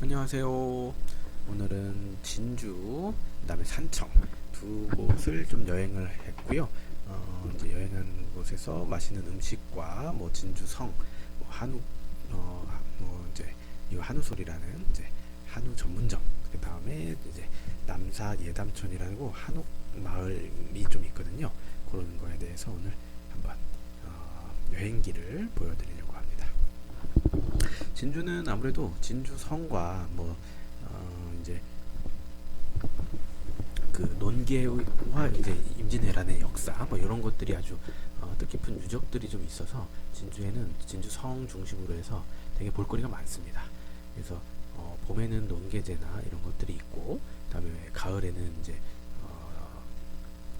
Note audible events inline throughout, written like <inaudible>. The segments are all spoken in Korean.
안녕하세요. 오늘은 진주, 그다음에 산청 두 곳을 좀 여행을 했고요. 어, 이제 여행한 곳에서 맛있는 음식과 뭐 진주성, 뭐 한우, 어, 하- 뭐 이제 이 한우솔이라는 이제 한우 전문점, 그 다음에 이제 남사 예담촌이라고 한옥 마을이 좀 있거든요. 그런 거에 대해서 오늘 한번 어, 여행기를 보여드리려고 합니다. 진주는 아무래도 진주성과 뭐 어, 이제 그 논계와 이제 임진왜란의 역사 뭐 이런 것들이 아주 어, 뜻깊은 유적들이 좀 있어서 진주에는 진주성 중심으로 해서 되게 볼거리가 많습니다. 그래서 어, 봄에는 논계제나 이런 것들이 있고 그다음에 가을에는 이제 어,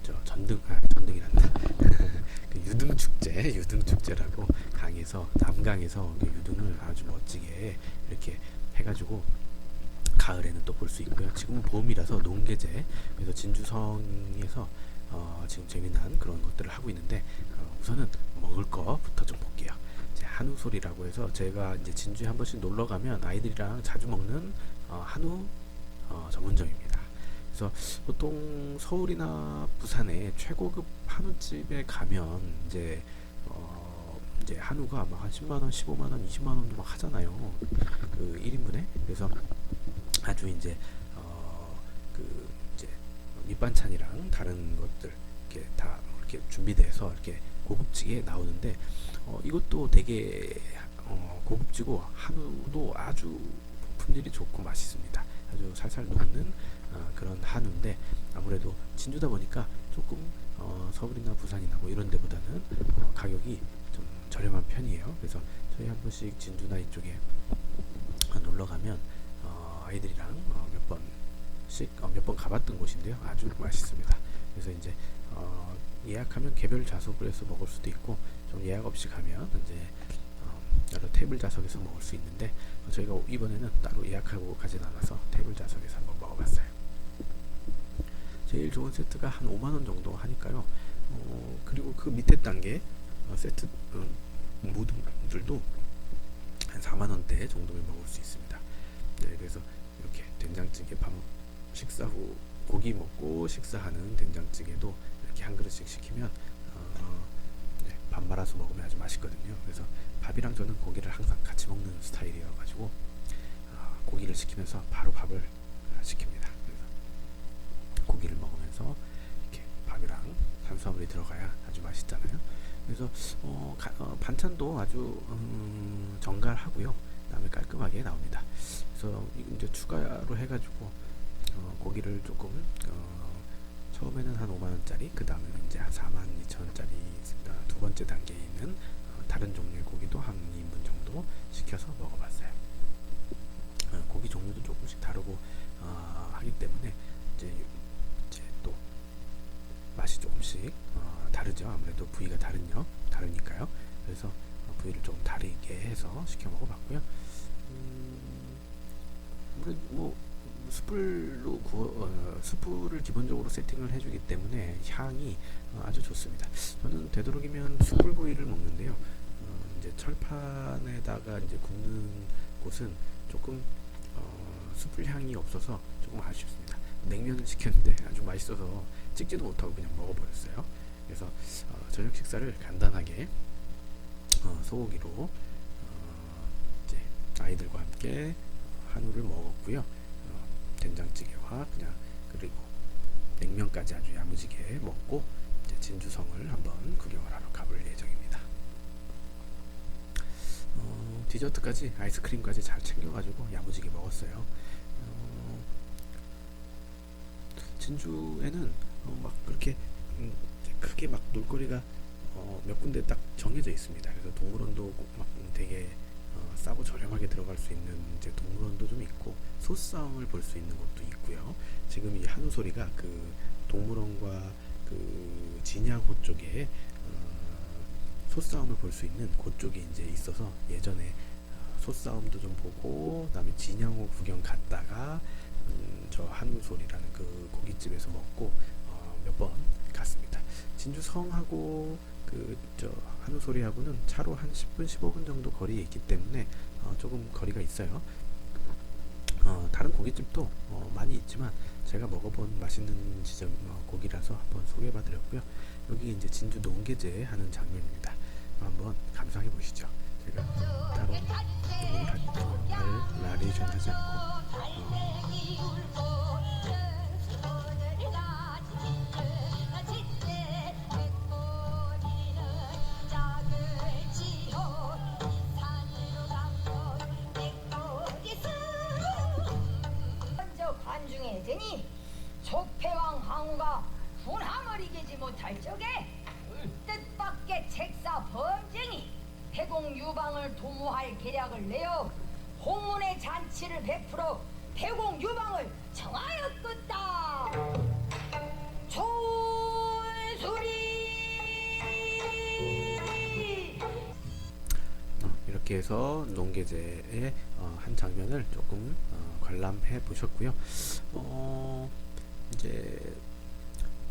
저 전등 아, 전등이란다 <laughs> 그 유등 축제 유등 축제라고 강에서 남강에서 그 유등을 아주 멋지게 이렇게 해가지고 가을에는 또 볼 수 있고요. 지금은 봄이라서 농계제 그래서 진주성에서 어, 지금 재미난 그런 것들을 하고 있는데 어, 우선은 먹을 거부터 좀 볼게요. 이제 한우솔이라고 해서 제가 이제 진주에 한 번씩 놀러 가면 아이들이랑 자주 먹는 어, 한우 어, 전문점입니다. 그래서 보통 서울이나 부산에 최고급 한우집에 가면 이제 어 이제 한우가 막한 10만 원, 15만 원, 20만 원도 막 하잖아요. 그 1인분에. 그래서 아주 이제 어그 이제 밑반찬이랑 다른 것들 이렇게 다 이렇게 준비돼서 이렇게 고급지게 나오는데 어 이것도 되게 어 고급지고 한우도 아주 품질이 좋고 맛있습니다. 아주 살살 녹는 어, 그런 한우인데 아무래도 진주다 보니까 조금 어, 서울이나 부산이나 뭐 이런 데보다는 어, 가격이 좀 저렴한 편이에요. 그래서 저희 한 번씩 진주나 이쪽에 어, 놀러 가면 어, 아이들이랑 어, 몇 번씩 어, 몇번 가봤던 곳인데요. 아주 맛있습니다. 그래서 이제 어, 예약하면 개별 좌석을 해서 먹을 수도 있고 좀 예약 없이 가면 이제 어, 여러 테이블 좌석에서 먹을 수 있는데 어, 저희가 이번에는 따로 예약하고 가진 않아서 테이블 좌석에서 한번 먹어봤어요. 제일 좋은 세트가 한 5만 원 정도 하니까요. 어, 그리고 그 밑에 단계 어, 세트 음, 모든들도 한 4만 원대 정도면 먹을 수 있습니다. 네, 그래서 이렇게 된장찌개 밥 식사 후 고기 먹고 식사하는 된장찌개도 이렇게 한 그릇씩 시키면 어, 네, 밥 말아서 먹으면 아주 맛있거든요. 그래서 밥이랑 저는 고기를 항상 같이 먹는 스타일이어가지고 어, 고기를 시키면서 바로 밥을 아, 시킵니다. 먹으면서 이렇게 밥이랑 탄수화물이 들어가야 아주 맛있잖아요. 그래서 어, 가- 어, 반찬도 아주 음, 정갈하고요. 그다음에 깔끔하게 나옵니다. 그래서 이제 추가로 해가지고 어, 고기를 조금 어, 처음에는 한 5만 원짜리, 그 다음에는 이제 한 4만 2천 원짜리 두 번째 단계에 있는 어, 다른 종류의 고기도 한 2인분 정도 시켜서 먹어봤어요. 숯불로 구워 어, 숯불을 기본적으로 세팅을 해주기 때문에 향이 어, 아주 좋습니다. 저는 되도록이면 숯불 구이를 먹는데요. 어, 이제 철판에다가 이제 굽는 곳은 조금 어, 숯불 향이 없어서 조금 아쉽습니다. 냉면을 시켰는데 <laughs> 아주 맛있어서 찍지도 못하고 그냥 먹어버렸어요. 그래서 어, 저녁 식사를 간단하게 어, 소고기로 어, 이제 아이들과 함께 어, 한우를 먹었고요. 어, 된장찌개와 그냥 그리고 냉면까지 아주 야무지게 먹고 이제 진주성을 한번 구경을 하러 가볼 예정입니다. 어, 디저트까지 아이스크림까지 잘 챙겨가지고 야무지게 먹었어요. 어, 진주에는 어, 막 그렇게 음, 크게 막 놀거리가 어, 몇 군데 딱 정해져 있습니다. 그래서 동물원도 꼭막 되게 어, 싸고 저렴하게 들어갈 수 있는 이제 동물원도 좀 있고 소싸움을 볼 수 있는 곳도 있고요. 지금 이 한우 소리가 그 동물원과 그 진양호 쪽에 어, 소싸움을 볼 수 있는 그쪽에 이제 있어서 예전에 어, 소싸움도 좀 보고 그다음에 진양호 구경 갔다가 음, 저 한우 소리라는 그 고깃집에서 먹고 어, 몇번 갔습니다. 진주 성하고 그 저 한우소리하고는 차로 한 10분 15분 정도 거리에 있기 때문에 어, 조금 거리가 있어요. 어, 다른 고깃집도 어, 많이 있지만 제가 먹어본 맛있는 지점 어, 고기라서 한번 소개해봐드렸고요. 여기 이제 진주 농계제 하는 장면입니다. 한번 감상해 보시죠. 제가 따로 녹음을 할 나레이션 하지 않고 이렇게 해서 농계제의 어, 한 장면을 조금 어, 관람해 보셨고요. 어, 이제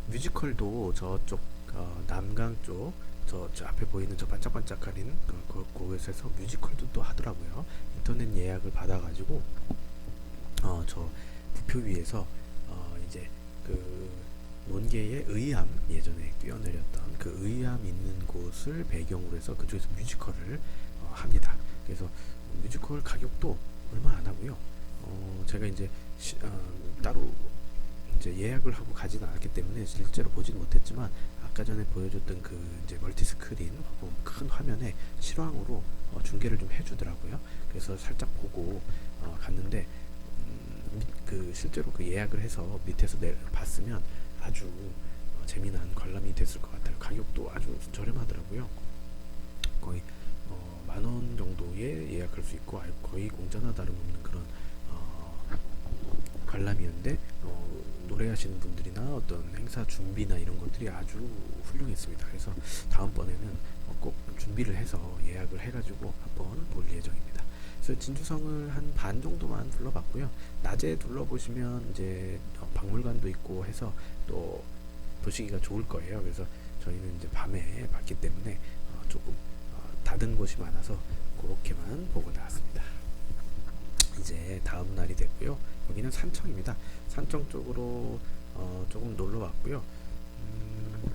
뮤지컬도 저쪽 어, 남강 쪽, 저, 저 앞에 보이는 저 반짝반짝거리는 어, 그, 그곳에서 뮤지컬도 또 하더라고요. 인터넷 예약을 받아가지고 어, 저 부표 위에서 어, 이제 그 논계의 의암 예전에 뛰어내렸던 그 의암 있는 곳을 배경으로 해서 그쪽에서 뮤지컬을. 그래서 뮤지컬 가격도 얼마 안 하고요. 어, 제가 이제 시, 어, 따로 이제 예약을 하고 가지는 않았기 때문에 실제로 보지는 못했지만 아까 전에 보여줬던 그 이제 멀티 스크린 어, 큰 화면에 실황으로 어, 중계를 좀 해주더라고요. 그래서 살짝 보고 어, 갔는데 음, 밑- 그 실제로 그 예약을 해서 밑에서 내 봤으면 아주 어, 재미난 관람이 됐을 것 같아요. 가격도 아주 저렴하더라고요. 거의 어, 만 원 정도에 예약할 수 있고 거의 공짜나 다름없는 그런 어, 관람이었는데 어, 노래하시는 분들이나 어떤 행사 준비나 이런 것들이 아주 훌륭했습니다. 그래서 다음번에는 어, 꼭 준비를 해서 예약을 해가지고 한번 볼 예정입니다. 그래서 진주성을 한 반 정도만 둘러봤고요. 낮에 둘러보시면 이제 어, 박물관도 있고 해서 또 보시기가 좋을 거예요. 그래서 저희는 이제 밤에 봤기 때문에 어, 조금 어, 닫은 곳이 많아서 그렇게만 보고 나왔습니다. 이제 다음 날이 됐고요. 여기는 산청입니다. 산청 쪽으로 어, 조금 놀러 왔고요. 음,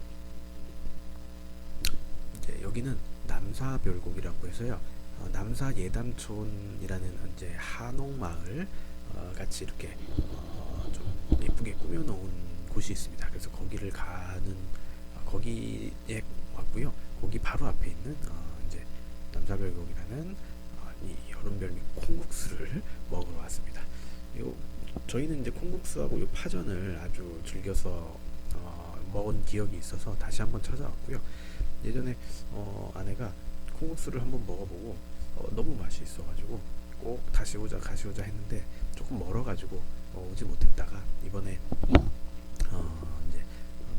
이제 여기는 남사별곡이라고 해서요. 어, 남사 예담촌이라는 이제 한옥 마을 어, 같이 이렇게 어, 좀 예쁘게 꾸며놓은 곳이 있습니다. 그래서 거기를 가는 어, 거기에 왔고요. 거기 바로 앞에 있는 어, 남사별곡이라는 어, 이 여름별미 콩국수를 <laughs> 먹으러 왔습니다. 요 저희는 이제 콩국수하고 요 파전을 아주 즐겨서 어, 먹은 기억이 있어서 다시 한번 찾아왔고요. 예전에 어, 아내가 콩국수를 한번 먹어보고 어, 너무 맛이 있어가지고 꼭 다시 오자 다시 오자 했는데 조금 멀어가지고 어, 오지 못했다가 이번에 어, 이제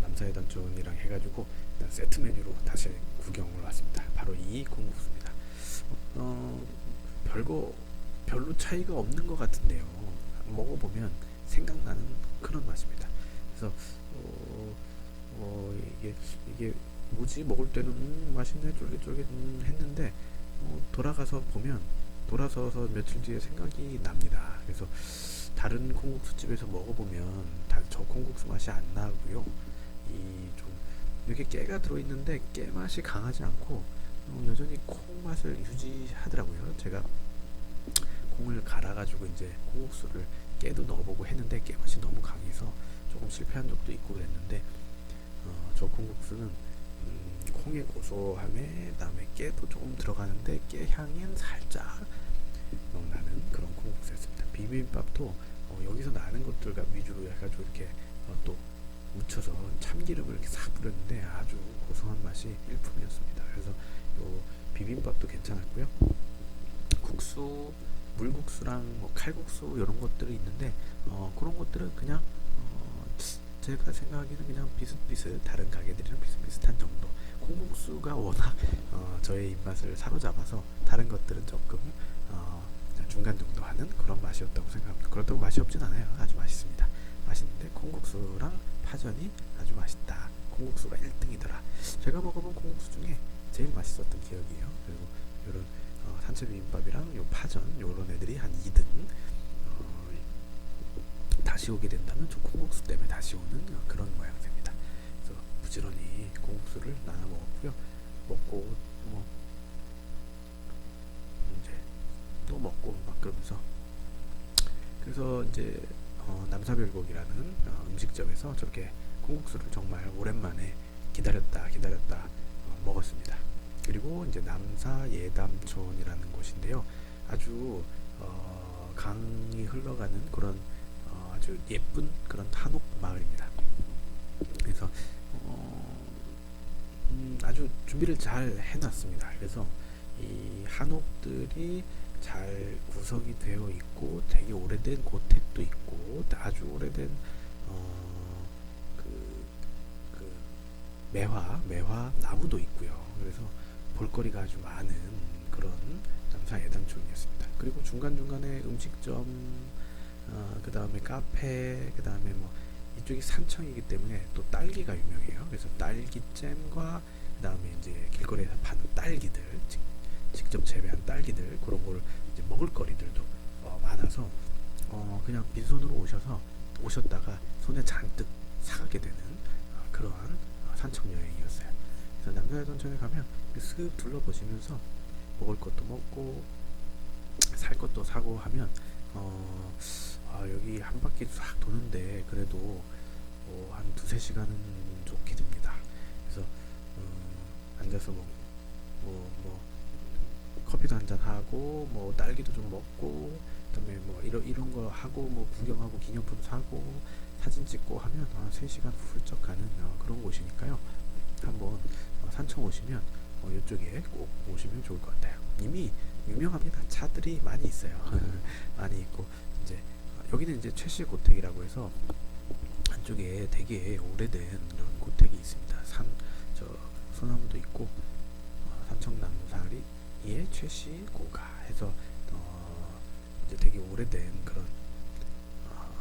남사회단촌이랑 해가지고 일단 세트 메뉴로 다시 구경 별거 별로 차이가 없는 것 같은데요. 먹어보면 생각나는 그런 맛입니다. 그래서 어, 어, 이게 이게 뭐지 먹을 때는 음, 맛있네 쫄깃쫄깃 음, 했는데 어, 돌아가서 보면 돌아서서 며칠 뒤에 생각이 납니다. 그래서 다른 콩국수 집에서 먹어보면 다 저 콩국수 맛이 안 나고요. 이 좀 이렇게 깨가 들어있는데 깨 맛이 강하지 않고 어, 여전히 콩 맛을 유지하더라고요. 제가 콩을 갈아가지고 이제 콩국수를 깨도 넣어보고 했는데 깨 맛이 너무 강해서 조금 실패한 적도 있고 그랬는데 어, 저 콩국수는 음, 콩의 고소함에 그다음에 깨도 조금 들어가는데 깨 향은 살짝 어, 나는 그런 콩국수였습니다. 비빔밥도 어, 여기서 나는 것들 위주로 해가지고 이렇게 어, 또 묻혀서 참기름을 이렇게 싹 뿌렸는데 아주 고소한 맛이 일품이었습니다. 그래서 요 비빔밥도 괜찮았고요. 국수, 물국수랑 뭐 칼국수 이런 것들이 있는데 어, 그런 것들은 그냥 어, 제가 생각하기에는 그냥 비슷비슷 다른 가게들이랑 비슷비슷한 정도. 콩국수가 워낙 어, 저의 입맛을 사로잡아서 다른 것들은 조금 어, 중간 정도 하는 그런 맛이었다고 생각합니다. 그렇다고 맛이 없진 않아요. 아주 맛있습니다. 맛있는데 콩국수랑 파전이 아주 맛있다. 콩국수가 1등이더라. 제가 먹어본 콩국수 중에 제일 맛있었던 기억이에요. 그리고 이런 어, 산채 비빔밥이랑 요 파전 요런 애들이 한 2등 어, 다시 오게 된다면 저 콩국수 때문에 다시 오는 어, 그런 모양새입니다. 그래서 부지런히 콩국수를 나눠 먹었고요. 먹고 뭐 이제 또 먹고 막 그러면서 그래서 이제 어, 남사별곡이라는 어, 음식점에서 저렇게 콩국수를 정말 오랜만에 기다렸다 기다렸다 어, 먹었습니다. 그리고 이제 남사 예담촌이라는 곳인데요. 아주 어, 강이 흘러가는 그런 어, 아주 예쁜 그런 한옥 마을입니다. 그래서 어, 음, 아주 준비를 잘 해놨습니다. 그래서 이 한옥들이 잘 구성이 되어 있고 되게 오래된 고택도 있고 아주 오래된 어, 그, 그 매화 매화 나무도 있고요. 그래서 볼거리가 아주 많은 그런 남사 예담촌이었습니다. 그리고 중간 중간에 음식점, 어, 그 다음에 카페, 그 다음에 뭐 이쪽이 산청이기 때문에 또 딸기가 유명해요. 그래서 딸기잼과 그 다음에 이제 길거리에서 파는 딸기들, 직, 직접 재배한 딸기들 그런 걸 이제 먹을 거리들도 어, 많아서 어, 그냥 빈손으로 오셔서 오셨다가 손에 잔뜩 사가게 되는 어, 그러한 어, 산청 여행이었어요. 그래서 남자해전천에 가면 쓱 둘러보시면서 먹을 것도 먹고 살 것도 사고 하면 어, 아, 여기 한 바퀴 싹 도는데 그래도 어, 한 두세 시간은 좋게 됩니다. 그래서 어, 앉아서 뭐, 뭐, 뭐 커피도 한잔 하고 뭐 딸기도 좀 먹고 그다음에 뭐 이런 이런 거 하고 뭐 구경하고 기념품 사고 사진 찍고 하면 아, 3시간 훌쩍 가는 어, 그런 곳이니까요. 한번 어, 산청 오시면 어, 이쪽에 꼭 오시면 좋을 것 같아요. 이미 유명합니다. 차들이 많이 있어요. <laughs> 많이 있고 이제 어, 여기는 이제 최씨 고택이라고 해서 안쪽에 되게 오래된 이런 고택이 있습니다. 산 저 소나무도 있고 어, 삼청나무사리의 최씨 고가 해서 어, 이제 되게 오래된 그런 어,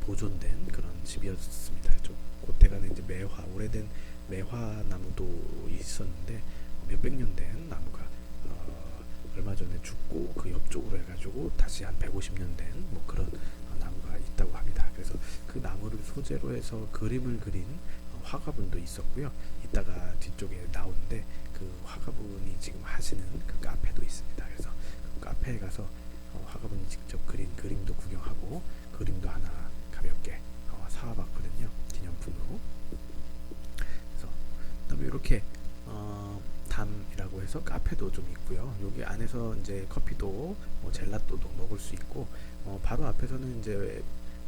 보존된 그런 집이었습니다. 좀 고택 안에 이제 매화 오래된 매화 나무도 있었는데 몇백 년 된 나무가 어, 얼마 전에 죽고 그 옆쪽으로 해가지고 다시 한 150년 된 뭐 그런 어, 나무가 있다고 합니다. 그래서 그 나무를 소재로 해서 그림을 그린 어, 화가분도 있었고요. 이따가 뒤쪽에 나오는데 그 화가분이 지금 하시는 그 카페도 있습니다. 그래서 그 카페에 가서 어, 화가분이 직접 그린 그림도 구경하고 그림도 하나 가볍게 어, 사와봤거든요. 기념품으로. 그래서 그다음에 이렇게 어, 담이라고 해서 카페도 좀 있고요. 여기 안에서 이제 커피도 뭐 젤라또도 먹을 수 있고 어, 바로 앞에서는 이제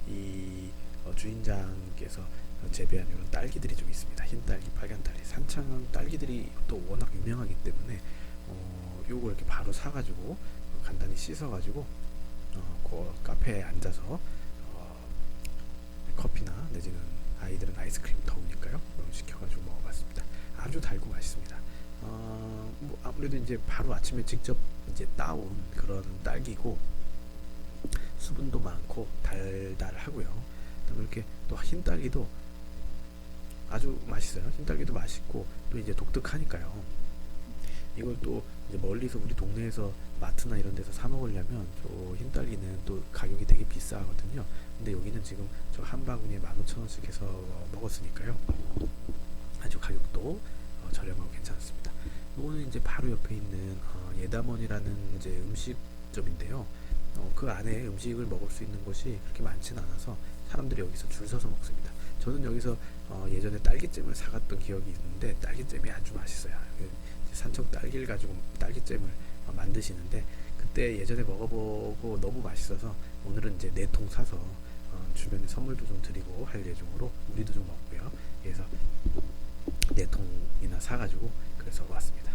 이 어, 주인장께서 재배한 이런 딸기들이 좀 있습니다. 흰 딸기, 빨간 딸기, 산창 딸기들이 또 워낙 유명하기 때문에 어, 요거 이렇게 바로 사가지고 어, 간단히 씻어가지고 어, 그 카페에 앉아서 어, 커피나 내지는 아이들은 아이스크림 더우니까요. 그럼 시켜가지고 먹어봤습니다. 아주 달고 맛있습니다. 어, 뭐 아무래도 이제 바로 아침에 직접 이제 따온 그런 딸기고 수분도 많고 달달하고요. 그다음에 이렇게 또 흰 딸기도 아주 맛있어요. 흰 딸기도 맛있고 또 이제 독특하니까요. 이걸 또 이제 멀리서 우리 동네에서 마트나 이런 데서 사 먹으려면 저 흰 딸기는 또 가격이 되게 비싸거든요. 근데 여기는 지금 저 한 바구니에 15,000원씩 해서 먹었으니까요. 아주 가격도 어, 저렴하고 괜찮습니다. 이거는 이제 바로 옆에 있는 어, 예담원이라는 이제 음식점인데요. 어, 그 안에 음식을 먹을 수 있는 곳이 그렇게 많지는 않아서 사람들이 여기서 줄 서서 먹습니다. 저는 여기서 어, 예전에 딸기잼을 사갔던 기억이 있는데 딸기잼이 아주 맛있어요. 산청 딸기를 가지고 딸기잼을 어, 만드시는데 그때 예전에 먹어보고 너무 맛있어서 오늘은 이제 네 통 사서 어, 주변에 선물도 좀 드리고 할 예정으로 우리도 좀 먹고요. 그래서 네 통이나 사가지고 그래서 왔습니다.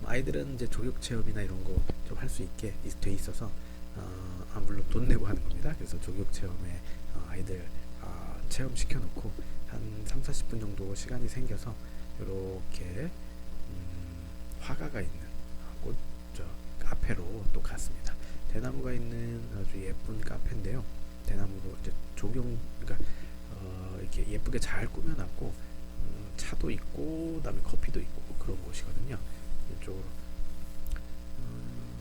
뭐 아이들은 이제 조격 체험이나 이런 거 좀 할 수 있게 있- 돼 있어서 어, 아, 물론 돈 내고 하는 겁니다. 그래서 조격 체험에 어, 아이들 어, 체험 시켜놓고 한 3, 40분 정도 시간이 생겨서 이렇게 음, 화가가 있는 어, 꽃, 저, 카페로 또 갔습니다. 대나무가 있는 아주 예쁜 카페인데요. 대나무로 이제 조경, 그러니까 어, 이렇게 예쁘게 잘 꾸며놨고 음, 차도 있고 그다음에 커피도 있고 그런 곳이거든요. 이쪽으로 음,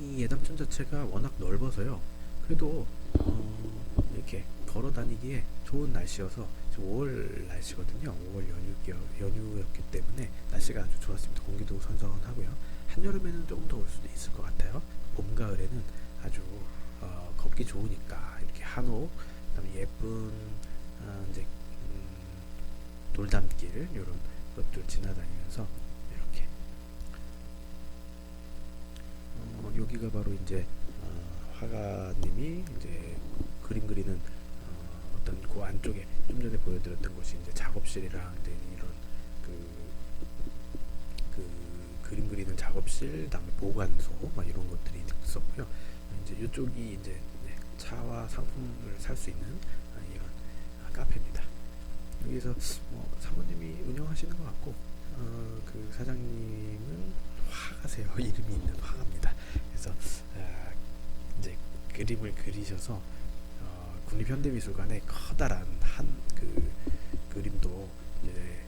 이 예담촌 자체가 워낙 넓어서요. 그래도 어, 이렇게 걸어 다니기에 좋은 날씨여서 지금 5월 날씨거든요. 5월 연휴 연휴였기 때문에 날씨가 아주 좋았습니다. 공기도 선선하고요. 한여름에는 조금 더울 수도 있을 것 같아요. 봄 가을에는 아주 어, 걷기 좋으니까 이렇게 한옥 그다음에 예쁜 어, 이제 음, 돌담길 이런 것들 지나다니면서 이렇게 어, 여기가 바로 이제 어, 화가님이 이제 그림 그리는 어, 어떤 그 안쪽에 좀 전에 보여드렸던 곳이 이제 작업실이랑 이제 이런 그, 그 그림 그리는 작업실, 그다음에 보관소 막 이런 것들이 있었고요. 이제 이쪽이 이제 네, 차와 상품을 살 수 있는 아, 이런 아, 카페입니다. 여기서 뭐 사모님이 운영하시는 것 같고 어, 그 사장님은 화가세요. <laughs> 이름이 있는 화가입니다. 그래서 아, 이제 그림을 그리셔서 어, 국립현대미술관에 커다란 한 그 그림도 이제,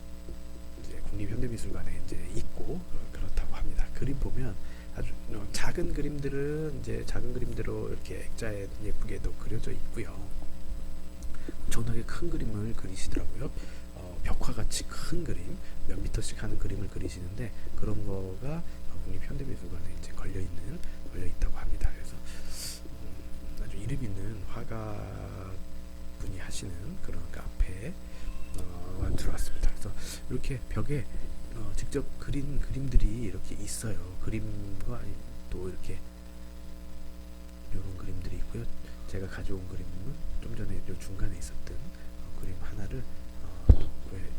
이제 국립현대미술관에 이제 있고 어, 그렇다고 합니다. 그림 보면 아주 어, 작은 그림들은 이제 작은 그림대로 이렇게 액자에 예쁘게도 그려져 있고요. 엄청나게 큰 그림을 그리시더라고요. 어, 벽화같이 큰 그림, 몇 미터씩 하는 그림을 그리시는데 그런 거가 어, 국립현대미술관에 이제 걸려 있는 걸려 있다고 합니다. 그래서 음, 아주 이름 있는 화가 분이 하시는 그런 카페에 어, 들어왔습니다. 그래서 이렇게 벽에 어, 직접 그린 그림들이 이렇게 있어요. 그림과 또 이렇게 이런 그림들이 있고요. 제가 가져온 그림은 좀 전에 요 중간에 있었던 어, 그림 하나를 어,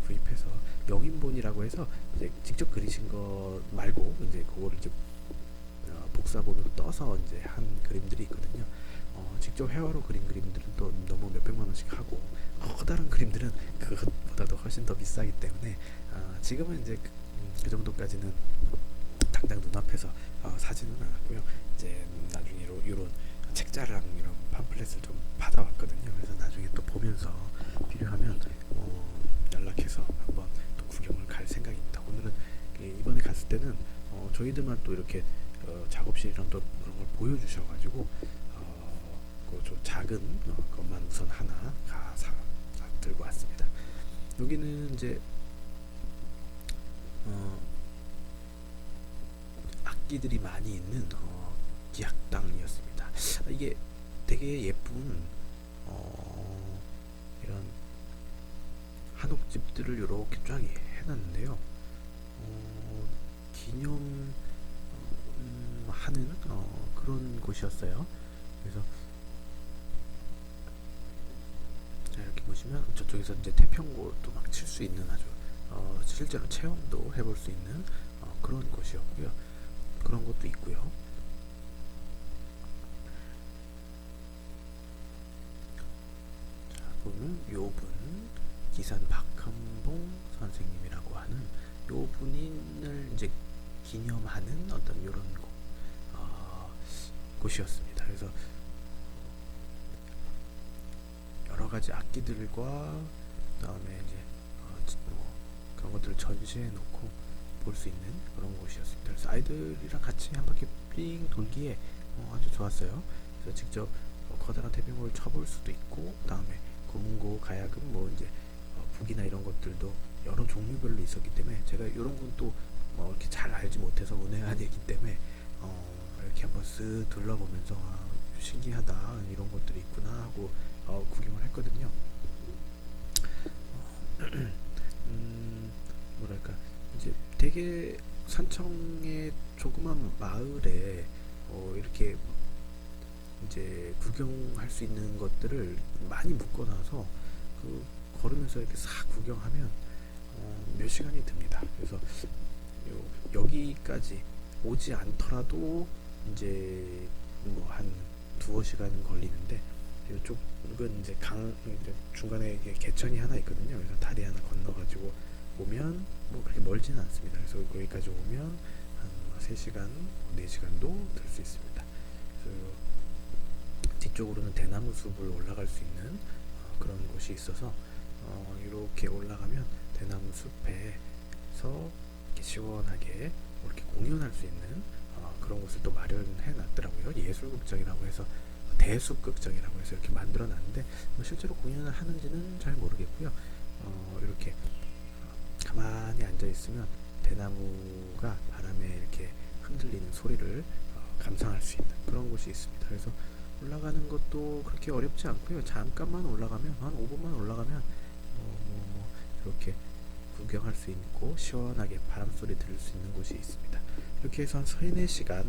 구입해서 영인본이라고 해서 이제 직접 그리신 거 말고 이제 그거를 이제 어, 복사본으로 떠서 이제 한 그림들이 있거든요. 어, 직접 회화로 그린 그림들은 또 너무 몇백만 원씩 하고 커다란 그림들은 그것보다도 훨씬 더 비싸기 때문에 어, 지금은 이제 그, 음, 그 정도까지는 당장 눈앞에서 어, 사지는 않았고요. 이제 나중에 로, 이런 책자랑 이런 팜플렛을 좀 받아왔거든요. 그래서 나중에 또 보면서 필요하면 어, 연락해서 한번 또 구경을 갈 생각입니다. 오늘은 이- 이번에 갔을 때는 어, 저희들만 또 이렇게 어, 작업실이랑 또 그런 걸 보여주셔가지고 어, 그좀 작은 어, 것만 우선 하나 가 사, 사 들고 왔습니다. 여기는 이제 어, 악기들이 많이 있는 어, 기악당이었습니다. 아, 이게 되게 예쁜 어, 이런 한옥집들을 이렇게 쫙 해놨는데요. 어, 기념 어, 음, 하는 어, 그런 곳이었어요. 그래서 자 이렇게 보시면 저쪽에서 이제 태평고도 막 칠 수 있는 아주 어, 실제로 체험도 해볼 수 있는 어, 그런 곳이었고요. 그런 것도 있고요. 자 보면 요분 기산 박한봉 선생님이라고 하는 요 분인을 이제 기념하는 어떤 이런 곳, 어, 곳이었습니다. 그래서 여러 가지 악기들과 그다음에 이제 어, 지- 뭐 그런 것들을 전시해 놓고 볼 수 있는 그런 곳이었습니다. 그래서 아이들이랑 같이 한 바퀴 삥 돌기에 어, 아주 좋았어요. 그래서 직접 어, 커다란 태평고를 쳐볼 수도 있고 그다음에 고문고 가야금 뭐 이제 어, 북이나 이런 것들도 여러 종류별로 있었기 때문에 제가 이런 건 또 뭐 이렇게 잘 알지 못해서 운행한 얘기 때문에 어, 이렇게 한번 쓱 둘러보면서 아, 신기하다 이런 것들이 있구나 하고 어, 구경을 했거든요. 어, <clears throat> 음, 뭐랄까 이제 되게 산청의 조그만 마을에 어, 이렇게 이제 구경할 수 있는 것들을 많이 묶어놔서 그 걸으면서 이렇게 싹 구경하면 어, 몇 시간이 듭니다. 그래서 요, 여기까지 오지 않더라도 이제 뭐 한 두어 시간 걸리는데 이쪽은 이제 강 중간에 개천이 하나 있거든요. 그래서 다리 하나 건너가지고 오면 뭐 그렇게 멀지는 않습니다. 그래서 거기까지 오면 한 3시간, 4시간도 들 수 있습니다. 그래서 뒤쪽으로는 대나무 숲을 올라갈 수 있는 어, 그런 곳이 있어서 어, 이렇게 올라가면 대나무 숲에서 이렇게 시원하게 이렇게 공연할 수 있는 어, 그런 곳을 또 마련해 놨더라고요. 예술극장이라고 해서 대숲극장이라고 해서 이렇게 만들어 놨는데 뭐 실제로 공연을 하는지는 잘 모르겠고요. 어, 이렇게 어, 가만히 앉아 있으면 대나무가 바람에 이렇게 흔들리는 소리를 어, 감상할 수 있는 그런 곳이 있습니다. 그래서 올라가는 것도 그렇게 어렵지 않고요. 잠깐만 올라가면 한 5분만 올라가면 뭐, 뭐, 뭐 이렇게 구경할 수 있고 시원하게 바람 소리 들을 수 있는 곳이 있습니다. 이렇게 해서 한 3, 4시간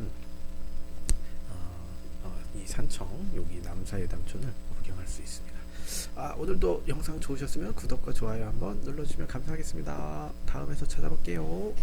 어, 어, 이 산청 여기 남사예담촌을 구경할 수 있습니다. 아, 오늘도 영상 좋으셨으면 구독과 좋아요 한번 눌러주시면 감사하겠습니다. 다음에서 찾아볼게요.